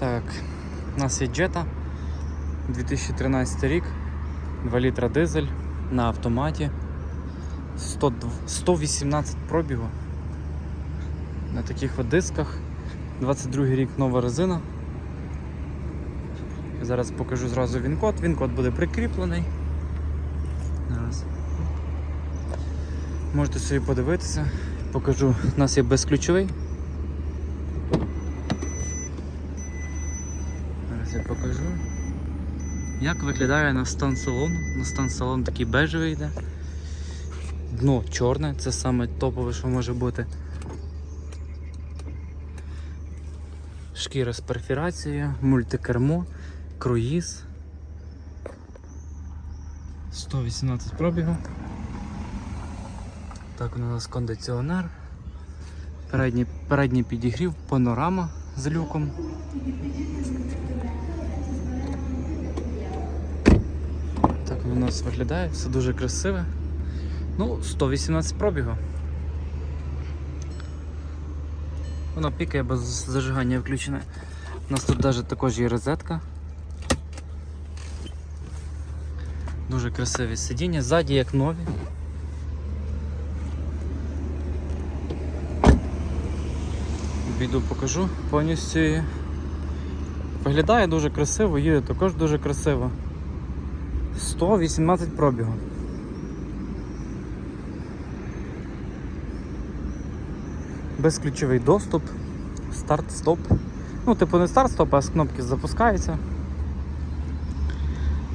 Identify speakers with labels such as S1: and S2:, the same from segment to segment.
S1: Так, у нас є Jetta 2013 рік, 2 літра дизель на автоматі. 100, 118 пробігу. На таких от дисках. 22 рік нова резина. Зараз покажу зразу він-код. Він-код буде прикріплений. Зараз. Можете собі подивитися. Покажу, у нас є безключовий. Зараз я покажу. Як виглядає на стан салону. На стан салону такий бежевий йде. Дно чорне, це саме топове, що може бути. Шкіра з перфірацією, мультикермо, круїз. 118 пробігу. Так, у нас кондиціонер. Передній, передній підігрів, панорама з люком. Так воно у нас виглядає, все дуже красиве. Ну, 118 пробігу. Воно пікає без зажигання включене. У нас тут навіть також є розетка. Дуже красиві сидіння, ззаді як нові. Піду покажу повністю. Виглядає дуже красиво, їде також дуже красиво. 118 пробігу. Безключовий доступ, старт-стоп. Ну, типу не старт-стоп, а з кнопки запускається.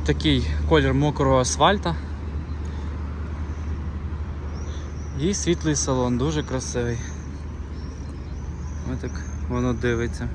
S1: Такий колір мокрого асфальта. І світлий салон, дуже красивий. Ось так воно дивиться.